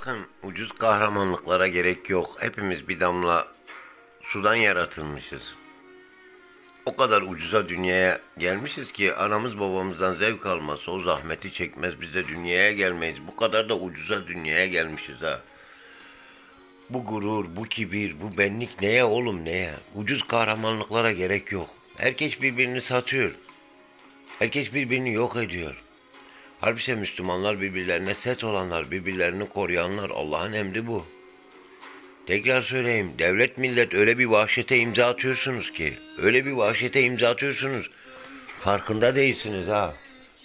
Bakın ucuz kahramanlıklara gerek yok. Hepimiz bir damla sudan yaratılmışız. O kadar ucuza dünyaya gelmişiz ki anamız babamızdan zevk almazsa o zahmeti çekmez biz de dünyaya gelmeyiz. Bu kadar da ucuza dünyaya gelmişiz ha. Bu gurur, bu kibir, bu benlik neye oğlum neye? Ucuz kahramanlıklara gerek yok. Herkes birbirini satıyor. Herkes birbirini yok ediyor. Halbuki Müslümanlar birbirlerine set olanlar, birbirlerini koruyanlar. Allah'ın emri bu. Tekrar söyleyeyim. Devlet millet öyle bir vahşete imza atıyorsunuz ki. Öyle bir vahşete imza atıyorsunuz. Farkında değilsiniz ha.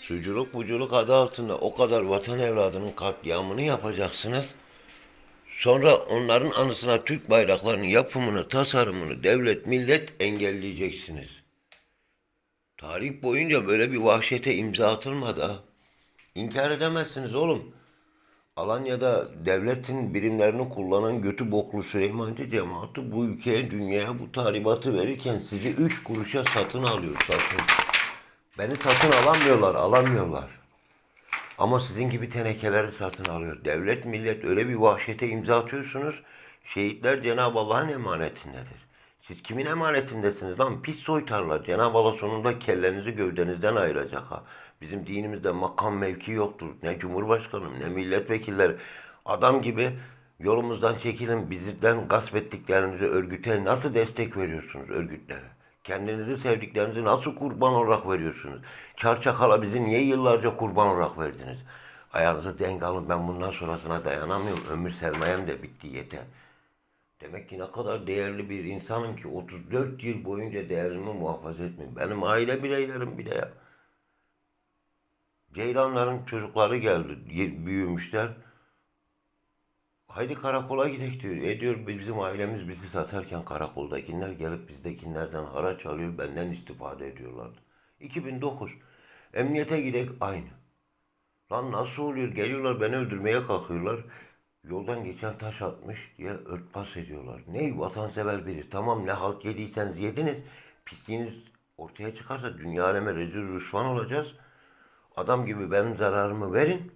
Suculuk buculuk adı altında o kadar vatan evladının katliamını yapacaksınız. Sonra onların anısına Türk bayraklarının yapımını, tasarımını devlet millet engelleyeceksiniz. Tarih boyunca böyle bir vahşete imza atılmadı ha. İnkar edemezsiniz oğlum. Alanya'da devletin birimlerini kullanan götü boklu Süleymancı cemaati bu ülkeye, dünyaya bu tahribatı verirken sizi üç kuruşa satın alıyor, satın. Beni satın alamıyorlar, alamıyorlar. Ama sizin gibi tenekeleri satın alıyor. Devlet, millet öyle bir vahşete imza atıyorsunuz. Şehitler Cenab-ı Allah'ın emanetindedir. Siz kimin emanetindesiniz lan? Pis soytarlar. Cenab-ı Allah sonunda kellenizi gövdenizden ayıracak ha. Bizim dinimizde makam mevki yoktur. Ne cumhurbaşkanım ne milletvekilleri. Adam gibi yolumuzdan çekilin bizden gasp ettiklerinizi örgüte nasıl destek veriyorsunuz örgütlere? Kendinizi sevdiklerinizi nasıl kurban olarak veriyorsunuz? Çarçakala bizi niye yıllarca kurban olarak verdiniz? Ayağınızı denk alın ben bundan sonrasına dayanamıyorum. Ömür sermayem de bitti yeter. Demek ki ne kadar değerli bir insanım ki 34 yıl boyunca değerimi muhafaza etmiyorum. Benim aile bireylerim bile ya. Ceylanların çocukları geldi, büyümüşler. Haydi karakola gidelim diyor. E diyor bizim ailemiz bizi satarken karakoldakiler gelip bizdekilerden haraç alıyor, benden istifade ediyorlardı. 2009. Emniyete gidek aynı. Lan nasıl oluyor? Geliyorlar beni öldürmeye kalkıyorlar. Yoldan geçen taş atmış diye örtbas ediyorlar. Ne vatansever biri. Tamam ne halt yediyseniz yediniz. Pisliğiniz ortaya çıkarsa dünya aleme rezil rüsvan olacağız. Adam gibi benim zararımı verin.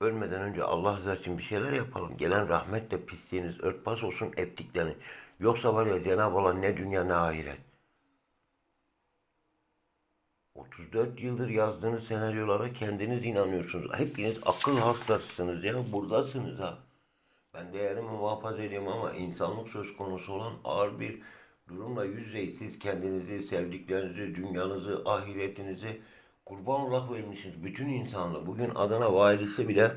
Ölmeden önce Allah rızası için bir şeyler yapalım. Gelen rahmetle pisliğiniz örtbas olsun ettiklerini. Yoksa var ya Cenab-ı Allah ne dünya ne ahiret. 34 yıldır yazdığınız senaryolara kendiniz inanıyorsunuz. Hepiniz akıl hastasısınız ya. Buradasınız ha. Ben değerimi muhafaza ediyorum ama insanlık söz konusu olan ağır bir durumla. Siz kendinizi, sevdiklerinizi, dünyanızı, ahiretinizi kurban olarak vermişsiniz. Bütün insanlığı. Bugün Adana valisi bile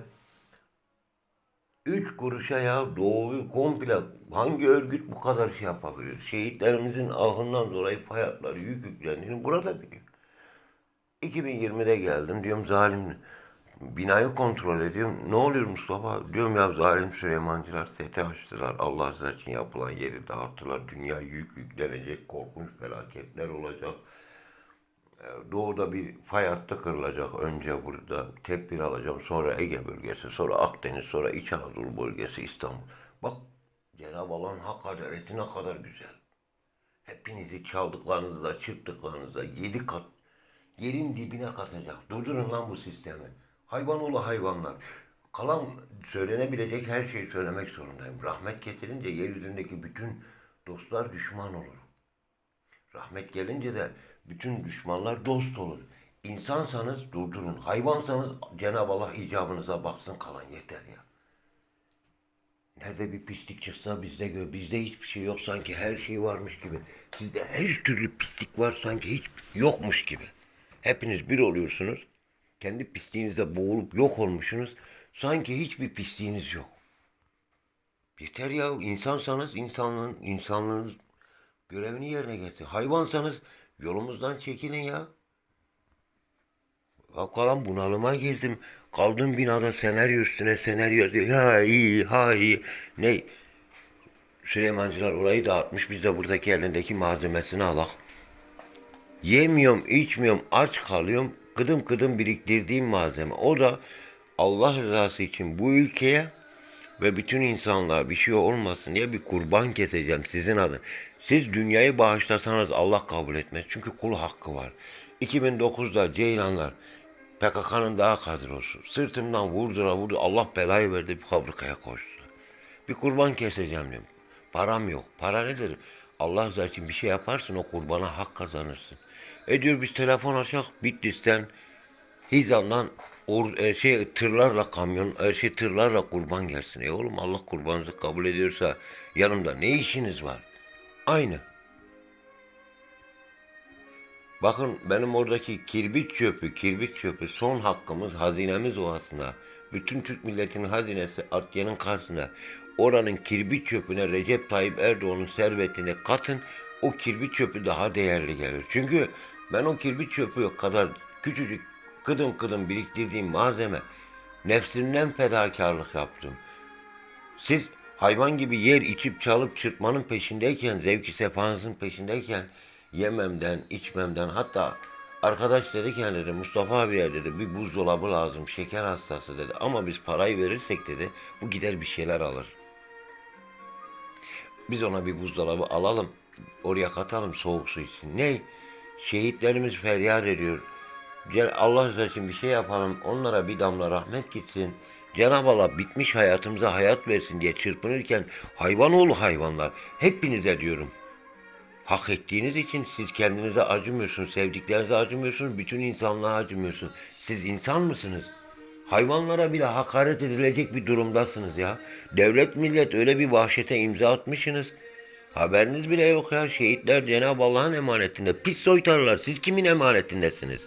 Üç kuruşa ya doğuyu komple hangi örgüt bu kadar şey yapabilir? Şehitlerimizin ahından dolayı fay hatları yük yüklendiğini burada biliyor. 2020'de geldim diyorum zalim binayı kontrol ediyorum. Ne oluyor Mustafa? Diyorum ya zalim Süleymancılar sete açtılar. Allah rızası için yapılan yeri dağıttılar. Dünya yük yüklenecek. Korkunç felaketler olacak. Ee, Doğuda bir fay hattı kırılacak. Önce burada tedbir alacağım. Sonra Ege bölgesi, sonra Akdeniz, sonra İç Anadolu bölgesi, İstanbul. Bak Cenab-ı Allah'ın hak adaleti ne kadar güzel. Hepinizi çaldıklarınızda, çırptıklarınızda yedi kat yerin dibine katacak. Durdurun lan bu sistemi. Hayvan oğlu hayvanlar. Kalan söylenebilecek her şeyi söylemek zorundayım. Rahmet kesilince yeryüzündeki bütün dostlar düşman olur. Rahmet gelince de bütün düşmanlar dost olur. İnsansanız durdurun. Hayvansanız Cenab-ı Allah icabınıza baksın kalan yeter ya. Nerede bir pislik çıksa bizde gör. Bizde hiçbir şey yok sanki her şey varmış gibi. Sizde her türlü pislik var sanki hiç yokmuş gibi. Hepiniz bir oluyorsunuz. Kendi pisliğinizde boğulup yok olmuşsunuz. Sanki hiçbir pisliğiniz yok. Yeter ya insansanız insanlığın, insanlığınız görevini yerine getir. Hayvansanız yolumuzdan çekilin ya. Hakikaten bunalıma girdim. Kaldım binada senaryo üstüne senaryo yazıyor. Ha iyi, ha iyi. Ne? Süleymancılar orayı dağıtmış. Biz de buradaki elindeki malzemesini alak. Yemiyorum, içmiyorum, aç kalıyorum. Kıdım kıdım biriktirdiğim malzeme. O da Allah rızası için bu ülkeye ve bütün insanlığa bir şey olmasın diye bir kurban keseceğim sizin adın. Siz dünyayı bağışlasanız Allah kabul etmez. Çünkü kul hakkı var. 2009'da Ceylanlar PKK'nın daha kadrosu. Sırtımdan vurdura vurdu. Allah belayı verdi bir fabrikaya koştu. Bir kurban keseceğim dedim. Param yok. Para nedir? Allah için bir şey yaparsın o kurbana hak kazanırsın. E diyor biz telefon açak Bitlis'ten Hizan'dan or, e, şey tırlarla kamyon e, şey tırlarla kurban gelsin. E oğlum Allah kurbanınızı kabul ediyorsa yanımda ne işiniz var? Aynı. Bakın benim oradaki kirbit çöpü, kirbit çöpü son hakkımız, hazinemiz o aslında. Bütün Türk milletinin hazinesi Akya'nın karşısında. Oranın kirbit çöpüne Recep Tayyip Erdoğan'ın servetini katın, o kirbit çöpü daha değerli gelir. Çünkü ben o kirbit çöpü kadar küçücük kıdım kıdım biriktirdiğim malzeme nefsimden fedakarlık yaptım. Siz hayvan gibi yer içip çalıp çırpmanın peşindeyken, zevki sefanızın peşindeyken yememden, içmemden hatta arkadaş dedi ki dedi Mustafa abiye dedi bir buzdolabı lazım, şeker hastası dedi. Ama biz parayı verirsek dedi bu gider bir şeyler alır. Biz ona bir buzdolabı alalım, oraya katalım soğuk su için. Ne? Şehitlerimiz feryat ediyor. Cel- Allah rızası için bir şey yapalım, onlara bir damla rahmet gitsin. Cenab-ı Allah bitmiş hayatımıza hayat versin diye çırpınırken hayvanoğlu hayvanlar, hepinize diyorum. Hak ettiğiniz için siz kendinize acımıyorsunuz, sevdiklerinize acımıyorsunuz, bütün insanlığa acımıyorsunuz. Siz insan mısınız? Hayvanlara bile hakaret edilecek bir durumdasınız ya. Devlet millet öyle bir vahşete imza atmışsınız. Haberiniz bile yok ya. Şehitler Cenab-ı Allah'ın emanetinde. Pis soytarlar. Siz kimin emanetindesiniz?